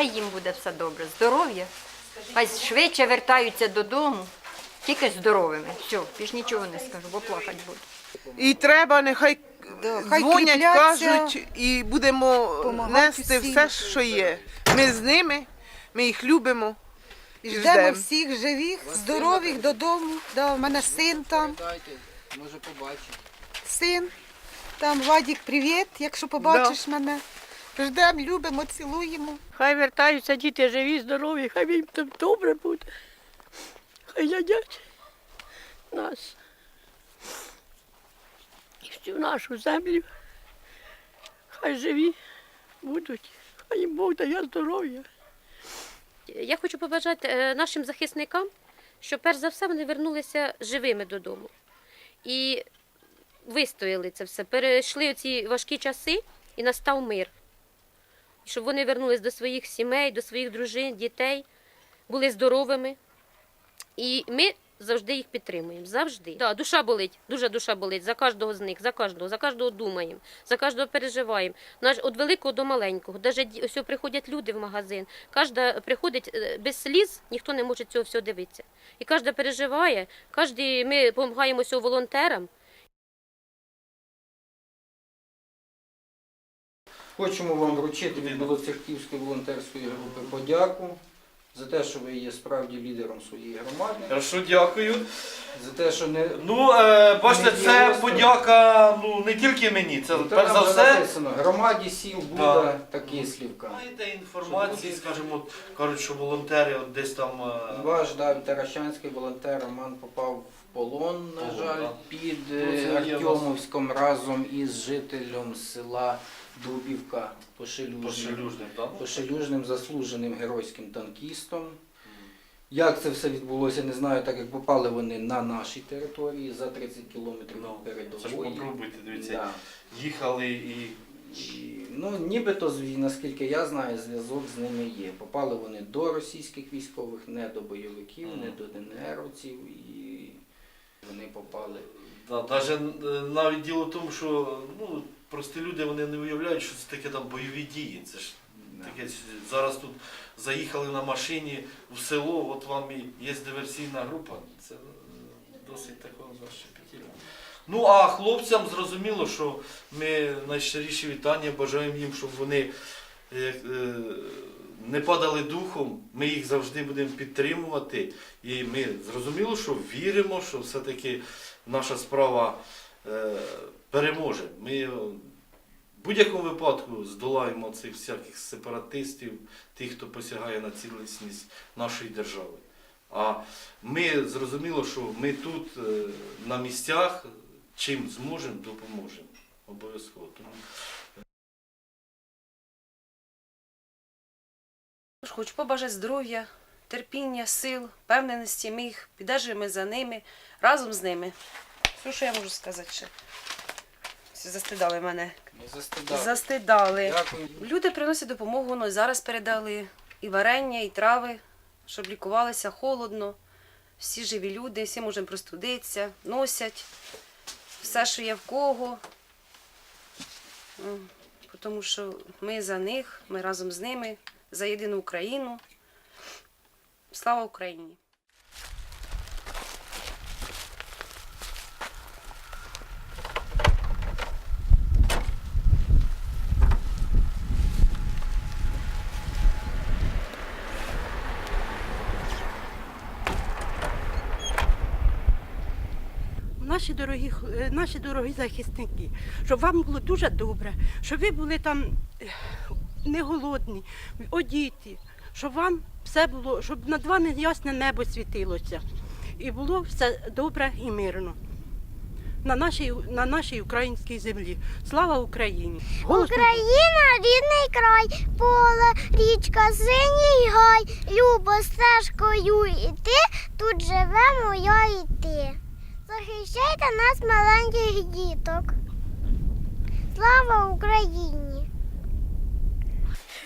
хай їм буде все добре. Здоров'я. Хай швидше вертаються додому, тільки здоровими. Все, більш нічого не скажу, бо плакати буду. І треба, нехай Да, хай дзвонять, кріпляться, кажуть, і будемо нести все, що є. Ми з ними, ми їх любимо. І Ждемо ждемо. всіх живих, здорових додому. Да, у мене син там, Дайте, може побачити. син. Там Вадік, привіт, якщо побачиш мене. Ждемо, любимо, цілуємо. Хай вертаються діти живі, здорові, хай їм там добре буде. Хай глядять нас. І всю нашу землю. Хай живі будуть, хай їм Бог дає здоров'я. Я хочу побажати е, нашим захисникам, щоб перш за все вони вернулися живими додому. І вистояли це все, перейшли ці важкі часи і настав мир. Щоб вони вернулись до своїх сімей, до своїх дружин, дітей, були здоровими. І ми завжди їх підтримуємо. Завжди. Да, душа болить, дуже душа болить за кожного з них, за кожного, за кожного думаємо, за кожного переживаємо. Наш від великого до маленького. Навіть ось приходять люди в магазин. Кожна приходить е, без сліз, ніхто не може цього всього дивитися. І кожна переживає, кожен, ми допомагаємо волонтерам. Хочемо вам вручити від Білоцерківської волонтерської групи подяку за те, що ви є справді лідером своєї громади, Хорошо, дякую. за те, що не Ну, е, бачите, це подяка ну, не тільки мені, це Тут перш за вже все. написано громаді сіл Буда та Кислівка. Знаєте, інформації, скажімо, кажуть, що волонтери от десь там. е, Ваш да, Таращанський волонтер Роман попав в полон, на Полон, жаль, да. під Ну, е, це є в нас. Артемовськом разом із жителем села Дубівка Пошелюжним. Пошелюжним, так? Пошелюжним заслуженим геройським танкістом. Як це все відбулося, не знаю, так як попали вони на нашій території за 30 кілометрів Ну, від Це ж попробуйте, дивіться, Да. їхали і. І, ну, нібито, наскільки я знаю, зв'язок з ними є. Попали вони до російських військових, не до бойовиків, Мгм. не до ДНРовців, і вони попали. Да, даже, е, навіть діло в тому, що ну, прості люди вони не уявляють, що це таке там бойові дії. Це ж таке зараз тут заїхали на машині в село, от вам і є диверсійна група. Це е, досить такого защепетільно. Ну а хлопцям зрозуміло, що ми найщиріші вітання бажаємо їм, щоб вони е, не падали духом, ми їх завжди будемо підтримувати. І ми зрозуміло, що віримо, що все-таки наша справа е, переможе. Ми е, в будь-якому випадку здолаємо цих всяких сепаратистів, тих, хто посягає на цілісність нашої держави. А ми зрозуміло, що ми тут е, на місцях чим зможемо, допоможемо. Обов'язково. Хочу побажати здоров'я, терпіння, сил, впевненості. Їх піддержуємо за ними, разом з ними. Що, що я можу сказати ще? Застидали мене. Не застидали. Застидали. Дякую. Люди приносять допомогу, ну і зараз передали і варення, і трави, щоб лікувалися холодно. Всі живі люди, всі можемо простудитися, носять все, що є в кого. Тому що ми за них, ми разом з ними, за єдину Україну. Слава Україні! Наші дорогі, е, наші дорогі захисники, щоб вам було дуже добре, щоб ви були там е, не голодні, одіті, щоб вам все було, щоб над вами ясне небо світилося. І було все добре і мирно. На нашій, на нашій українській землі. Слава Україні! Голосно Україна, рідний край, поле, річка, синій гай, любо стежкою іти, тут живе моя і ти. Захищайте нас, маленьких діток. Слава Україні!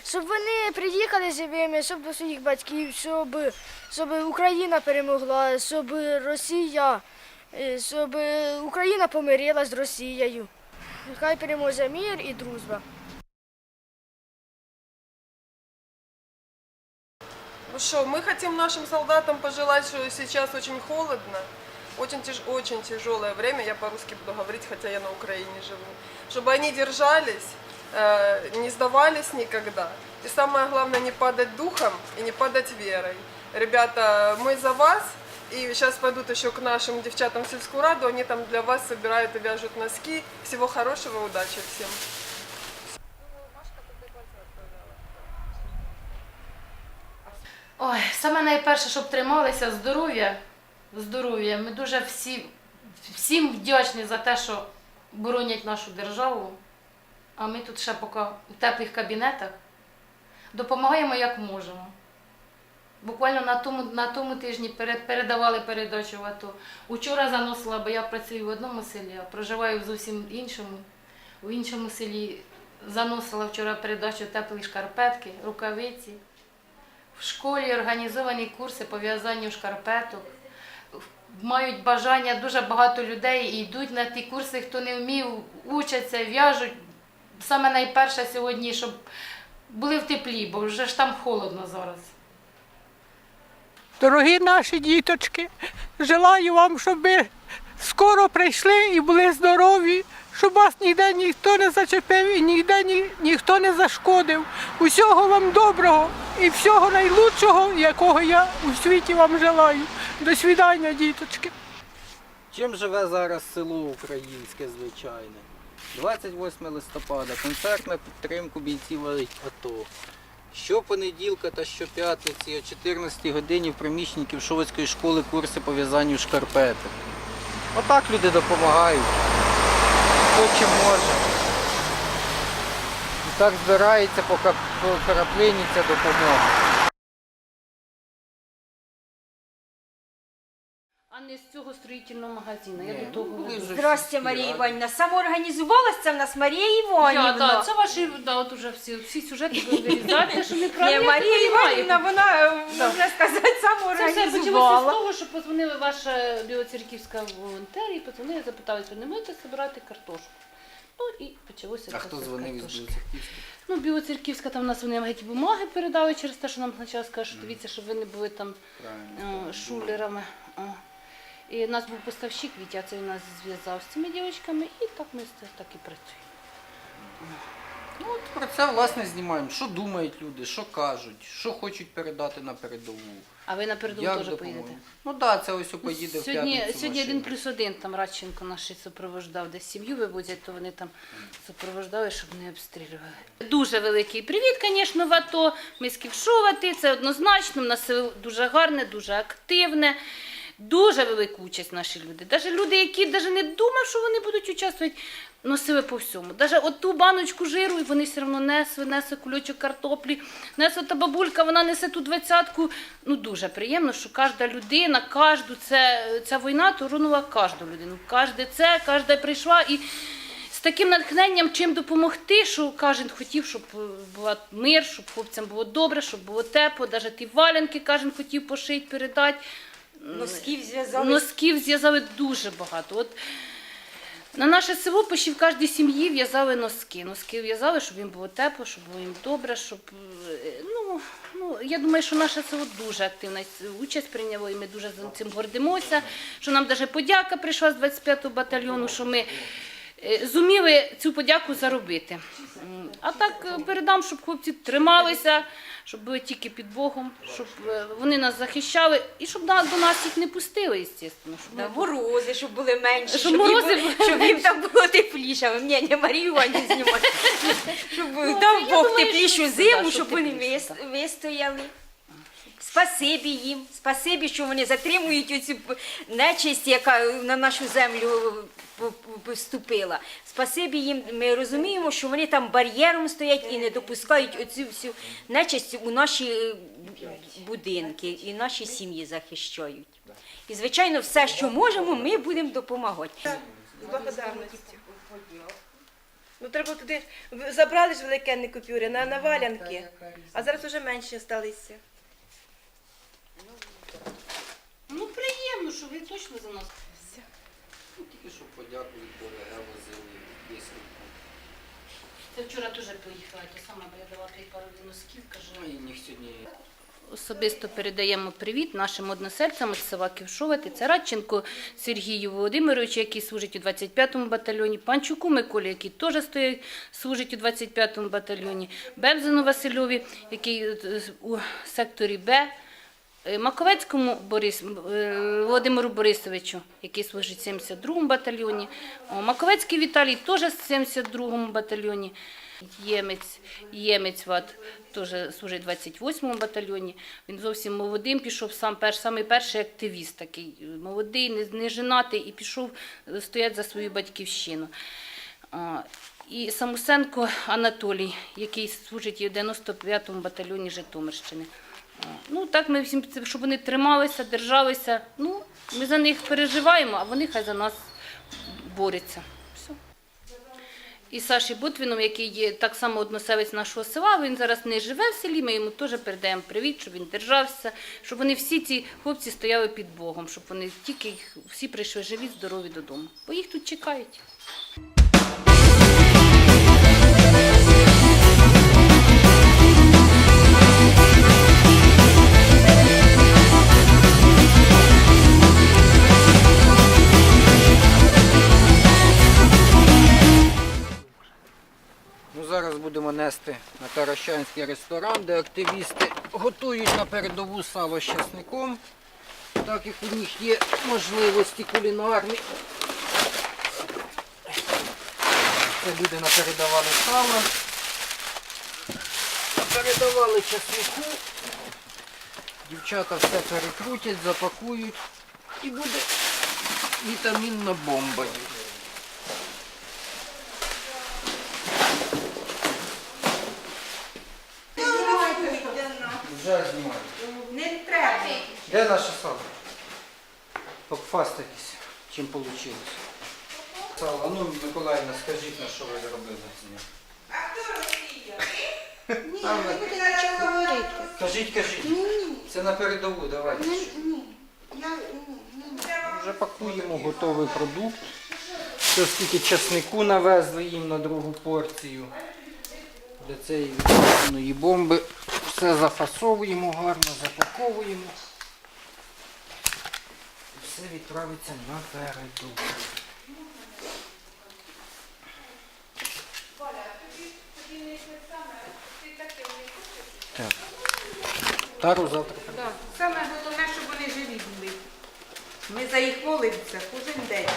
щоб вони приїхали живими, щоб до своїх батьків, щоб, щоб Україна перемогла, щоб Росія, е, щоб Україна помирилась з Росією. Хай переможе мир і дружба. Ну что, мы хотим нашим солдатам пожелать, что сейчас очень холодно, очень, тяж- очень тяжелое время, я по-русски буду говорить, хотя я на Украине живу, чтобы они держались, э, не сдавались никогда. И самое главное, не падать духом и не падать верой. Ребята, мы за вас, и сейчас пойдут еще к нашим девчатам в сельскую раду, они там для вас собирают и вяжут носки. Всего хорошего, удачи всем. Ой, саме найперше, щоб трималися здоров'я. Здоров'я. Ми дуже всі, всім вдячні за те, що боронять нашу державу. А ми тут ще поки в теплих кабінетах допомагаємо як можемо. Буквально на тому, на тому тижні передавали передачу в АТО. Учора заносила, бо я працюю в одному селі, а проживаю в зовсім іншому. В іншому селі заносила вчора передачу теплі шкарпетки, рукавиці. В школі організовані курси по в'язанню шкарпеток. Мають бажання дуже багато людей йдуть на ті курси, хто не вмів, учаться, в'яжуть. Саме найперше сьогодні, щоб були в теплі, бо вже ж там холодно зараз. Дорогі наші діточки, желаю вам, щоб ви скоро прийшли і були здорові, щоб вас ніде ніхто не зачепив і ніде ні, ніхто не зашкодив. Усього вам доброго і всього найлучшого, якого я у світі вам желаю. До свидання, діточки. Чим живе зараз село українське звичайне? 28 листопада, концерт на підтримку бійців АТО. Щопонеділка та щоп'ятниці о 14 годині в приміщенні Ківшовицької школи курси по в'язанню шкарпеток. Отак люди допомагають. Хто чим може. І так збирається по краплині допомога. А не з цього строїтельного магазину. Я до того ну, були Здрасте, Марія. Іванівна. Самоорганізувалася це в нас Марія Я, Іванівна. да, це ваші, да, от уже всі, всі сюжети вирізати, що Ні, неправильно. Марія. Іванівна, вона, е, можна сказати, Це все почалося з самоорганізувала. того, що позвонили ваша білоцерківська волонтер і позвонили, запитали, що не можете збирати картошку. Ну і почалося А це хто все з дзвонив із картошки. Білоцерківська? Ну, Білоцерківська там у нас вони геть бумаги передали через те, що нам спочатку сказали, що дивіться, щоб ви не були там Правильно. е, шулерами. О. І у нас був поставщик Вітя, це він нас зв'язав з цими дівчатками, і так ми так і працюємо. Ну, от про це власне знімаємо. Що думають люди, що кажуть, що хочуть передати на передову. А ви на передову теж поїдете? Ну так, да, це ось поїде в Сьогодні, п'ятницю сьогодні один плюс один там Радченко наш супровождав, десь сім'ю вивозять, то вони там супровождали, щоб не обстрілювали. Дуже великий привіт, звісно, в АТО. Ми з Ківшовати, це однозначно. У нас дуже гарне, дуже активне. Дуже велику участь наші люди. Навіть люди, які навіть не думали, що вони будуть участвувати, носили по всьому. Навіть от ту баночку жиру, і вони все одно несли, несли кульочок картоплі, несли та бабулька, вона несе ту двадцятку. Ну дуже приємно, що кожна людина, кожну це, ця війна торонула кожну людину. Кожне це, кожна прийшла і. З таким натхненням чим допомогти, що кожен хотів, щоб був мир, щоб хлопцям було добре, щоб було тепло, навіть ті валянки кожен хотів пошити, передати. Носків зв'язали. Носків зв'язали дуже багато. От на наше село почти в кожній сім'ї в'язали носки. Носки в'язали, щоб їм було тепло, щоб було їм добре, щоб. е, Ну, ну, я думаю, що наше село дуже активна участь прийняло, і ми дуже за цим гордимося. Що нам навіть подяка прийшла з 25-го батальйону, що ми е, зуміли цю подяку заробити. А так е, передам, щоб хлопці трималися, щоб були тільки під Богом, щоб е, вони нас захищали і щоб на- до нас їх не пустили, звісно. Щоб Да, морози, щоб були менші, Щоб щоб, морози їм, були щоб їм там було тепліше. Ні, не Марію Іванівну знімати. Щоб Ну, дав Бог думаю, теплішу що- зиму, щоб вони вистояли. Спасибі їм, спасибі, що вони затримують оцю нечисть, яка на нашу землю поступила. Спасибі їм. Ми розуміємо, що вони там бар'єром стоять і не допускають оцю всю нечисть у наші е, будинки і наші сім'ї захищають. І, звичайно, все, що можемо, ми будемо допомагати. Ну треба туди забрали ж великенні купюри на, на валянки, а зараз вже менші сталися. Ну приємно, що ви точно за нас. Ну, Тільки щоб подяку від БВГ возили висилку. Це вчора теж поїхала, то саме, бо я дала той пару носків, каже. Ну і них сьогодні особисто передаємо привіт нашим односельцям з села Ківшовати. Це Радченко Сергію Володимировичу, який служить у 25-му батальйоні, Панчуку Миколі, який теж стоїть, служить у 25-му батальйоні, Бебзину Васильові, який е, у секторі Б. Е, Маковецькому Борис, е, Володимиру Борисовичу, який служить в 72-му батальйоні. Маковецький Віталій теж в 72-му батальйоні. Ємець, Ємець Ват теж служить в 28-му батальйоні. Він зовсім молодим пішов, сам перш, самий перший активіст такий, е, молодий, не, не женатий, і пішов стояти за свою батьківщину. І Самусенко Анатолій, який служить у 95-му батальйоні Житомирщини. Ну, так ми всім, щоб вони трималися, держалися. Ну, ми за них переживаємо, а вони хай за нас борються. Все. І Саші Бутвіном, який є так само односевець нашого села, він зараз не живе в селі, ми йому теж передаємо привіт, щоб він держався, щоб вони всі ці хлопці стояли під Богом, щоб вони тільки всі прийшли живі, здорові додому. Бо їх тут чекають. На ресторан, де активісти готують на передову сало з часником, так як у них є можливості кулінарні. Це буде напередавали сало, напередавали часнику. Дівчата все перекрутять, запакують і буде вітамінна бомба. Вже знімаю. Не треба. Де наше сало? Попфаститися, чим вийшло. Сало, а ну, Миколаївна, скажіть, на що ви зробили з ним. А хто Росія? Ні, не буде нічого говорити. Кажіть, кажіть. Це на передову, давайте. Ні, я ні, ні. Вже пакуємо готовий продукт. Це скільки часнику навезли їм на другу порцію. Для цієї вітамінної бомби все зафасовуємо гарно, запаковуємо. І все відправиться на передову. Так. Тару завтра. Саме головне, щоб вони живі були. Ми за їх молимося кожен день.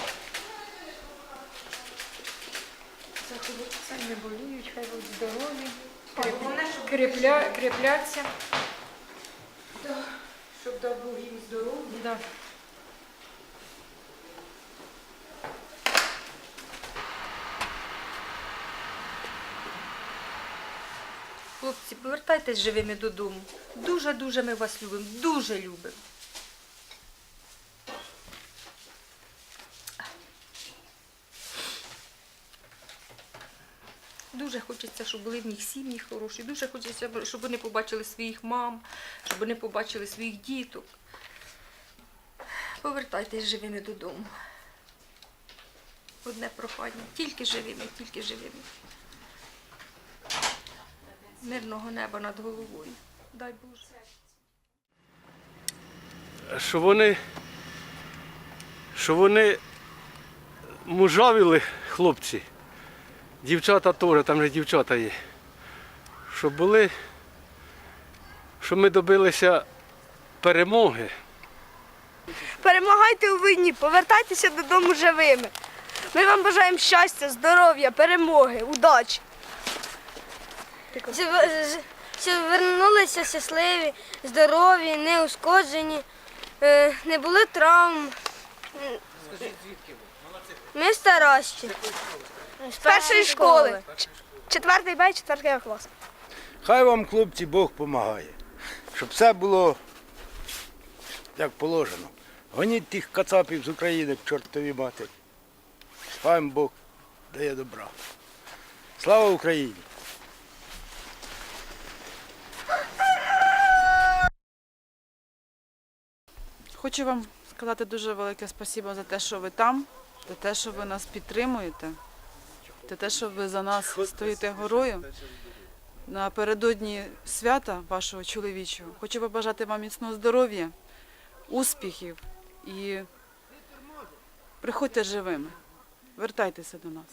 Це не боліють, хай будуть здорові, Головне, щоб, крепля, крепляться. щоб дав Бог їм здоров'я. Да. Хлопці, повертайтесь живими додому. Дуже-дуже ми вас любимо, дуже любимо. Дуже хочеться, щоб були в них сім'ї хороші. Дуже хочеться, щоб вони побачили своїх мам, щоб вони побачили своїх діток. Повертайтесь живими додому. Одне прохання. Тільки живими, тільки живими. Мирного неба над головою. Дай Боже. що вони, що вони мужавіли хлопці, дівчата теж, там же дівчата є. Що були, що ми добилися перемоги. Перемагайте у війні, повертайтеся додому живими. Ми вам бажаємо щастя, здоров'я, перемоги, удачі. Щоб, щоб вернулися щасливі, здорові, неушкоджені, е, не було травм. Скажіть, звідки ви? Ми старощі. З першої школи. Четвертий Б, четвертий клас. Хай вам, хлопці, Бог допомагає, щоб все було як положено. Гоніть тих кацапів з України к чортові матері. Хай вам Бог дає добра. Слава Україні! Хочу вам сказати дуже велике спасибо за те, що ви там, за те, що ви нас підтримуєте, за те, що ви за нас стоїте горою. напередодні свята вашого чоловічого хочу побажати вам міцного здоров'я, успіхів і приходьте живими, вертайтеся до нас.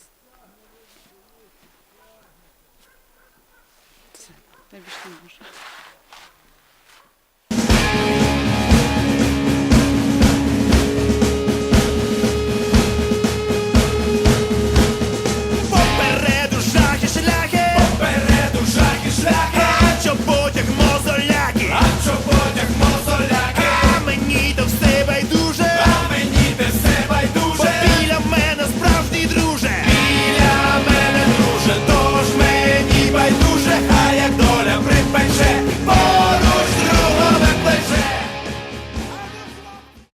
Все, я більше не можу.